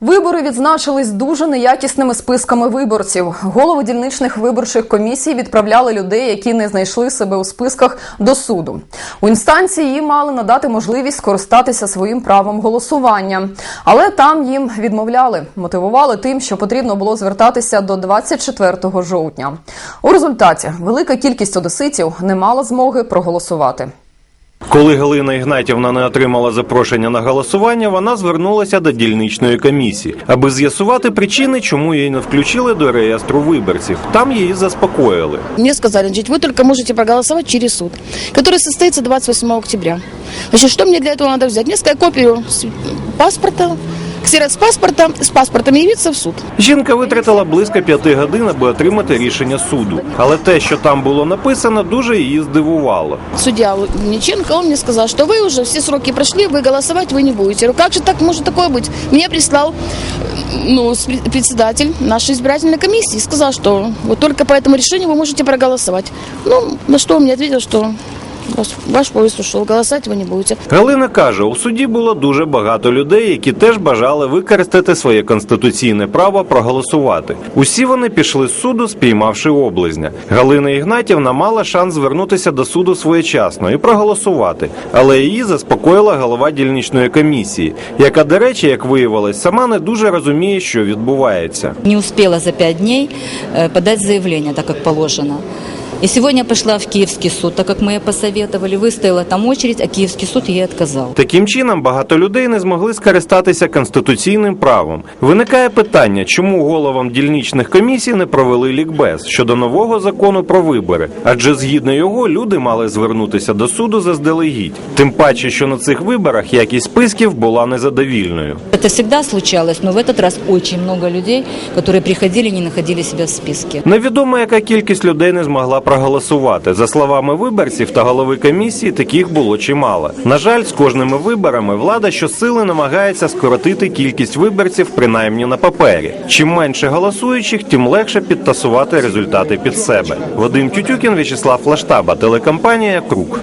Вибори відзначились дуже неякісними списками виборців. Голови дільничних виборчих комісій відправляли людей, які не знайшли себе у списках до суду. У інстанції їм мали надати можливість скористатися своїм правом голосування, але там їм відмовляли, мотивували тим, що потрібно було звертатися до 24 жовтня. У результаті велика кількість одеситів не мала змоги проголосувати. Коли Галина Ігнатівна не отримала запрошення на голосування, вона звернулася до дільничної комісії, аби з'ясувати причини, чому її не включили до реєстру виборців. Там її заспокоїли. Мне сказали, значит, вы только можете проголосовать через суд, который состоится 28 октября. Значит, что мне для этого надо взять? Мне сказали копию с- паспорта, ксерокс паспорта, с паспортом явиться в суд. Жінка витратила близько п'яти годин, аби отримати рішення суду. Але те, що там було написано, дуже її здивувало. Судья Ниченко, он мне сказал, что вы уже все сроки прошли, вы голосовать вы не будете. Я говорю, Как же так может такое быть? Мне прислал э, ну, спри- председатель нашей избирательной комиссии и сказал, что вот только по этому решению вы можете проголосовать. Ну, на что он мне ответил, что ваш, поезд ушел, голосовать не будете. Галина каже, у суді було дуже багато людей, які теж бажали використати своє конституційне право проголосувати. Усі вони пішли з суду, спіймавши облизня. Галина Ігнатівна мала шанс звернутися до суду своєчасно і проголосувати, але її заспокоїла голова дільничної комісії, яка, до речі, як виявилось, сама не дуже розуміє, що відбувається. не успела за пять дней э, подать заявление, так как положено. И сегодня пошла в Киевский суд, так как мы ей посоветовали, выстояла там очередь, а Киевский суд ей отказал. Таким чином багато людей не змогли скористатися конституційним правом. Виникає питання, чому головам дільничних комісій не провели лікбез щодо нового закону про вибори, адже згідно його люди мали звернутися до суду заздалегідь. Тим паче, що на цих виборах якість списків була незадовільною. Это всегда случалось, но в этот раз очень много людей, которые приходили, не находили себя в списке. Невідомо, яка кількість людей не змогла проголосувати. За словами виборців та голови комісії, таких було чимало. На жаль, з кожними виборами влада щосили намагається скоротити кількість виборців, принаймні на папері. Чим менше голосуючих, тим легше підтасувати результати під себе. Вадим Тютюкін, В'ячеслав Флаштаба, телекомпанія Круг.